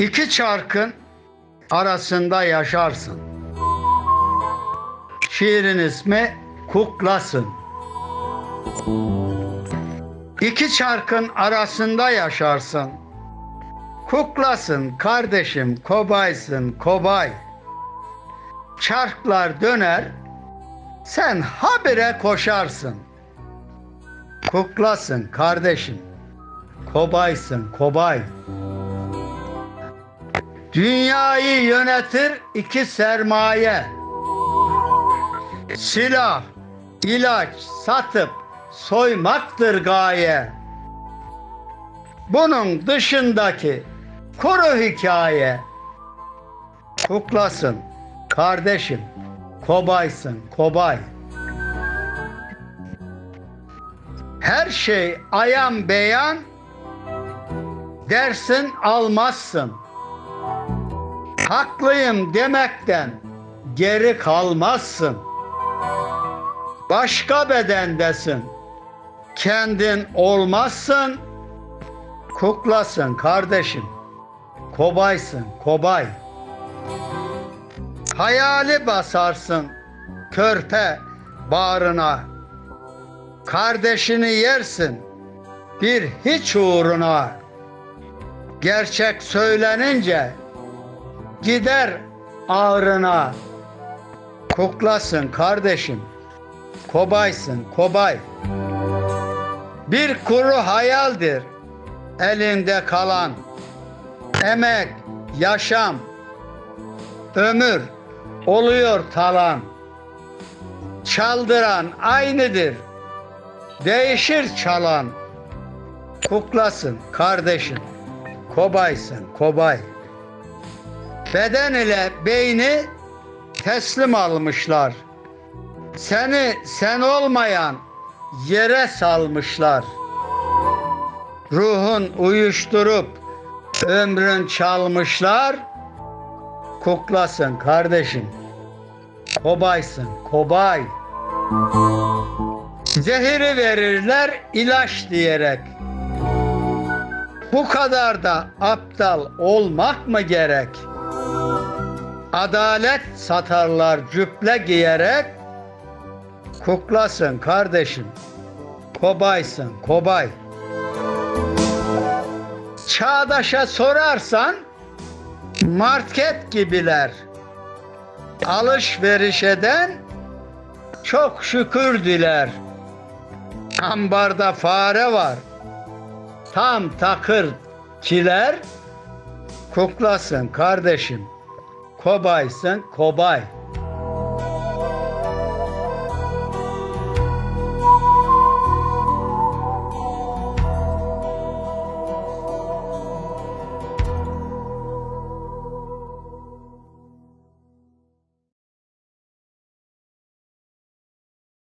İki çarkın arasında yaşarsın. Şiirin ismi Kuklasın. İki çarkın arasında yaşarsın. Kuklasın kardeşim, kobaysın, kobay. Çarklar döner, sen habire koşarsın. Kuklasın kardeşim, kobaysın, kobay. Dünyayı yönetir iki sermaye. Silah, ilaç satıp soymaktır gaye. Bunun dışındaki kuru hikaye. Kuklasın kardeşim, kobaysın, kobay. Her şey ayan beyan, dersin almazsın. Haklıyım demekten geri kalmazsın. Başka bedendesin. Kendin olmazsın. Kuklasın kardeşim. Kobaysın, kobay. Hayali basarsın körpe bağrına. Kardeşini yersin bir hiç uğruna. Gerçek söylenince gider ağrına. Kuklasın kardeşim, kobaysın kobay. Bir kuru hayaldir elinde kalan. Emek, yaşam, ömür oluyor talan. Çaldıran aynıdır, değişir çalan. Kuklasın kardeşim, kobaysın kobay. Beden ile beyni teslim almışlar. Seni sen olmayan yere salmışlar. Ruhun uyuşturup ömrün çalmışlar. Kuklasın kardeşim. Kobaysın, kobay. Zehiri verirler ilaç diyerek. Bu kadar da aptal olmak mı gerek? Adalet satarlar cüple giyerek. Kuklasın kardeşim. Kobaysın, kobay. Çağdaşa sorarsan market gibiler. Alışveriş eden çok şükür diler. Ambarda fare var. Tam takır kiler. Kuklasın kardeşim. Kobaysın kobay.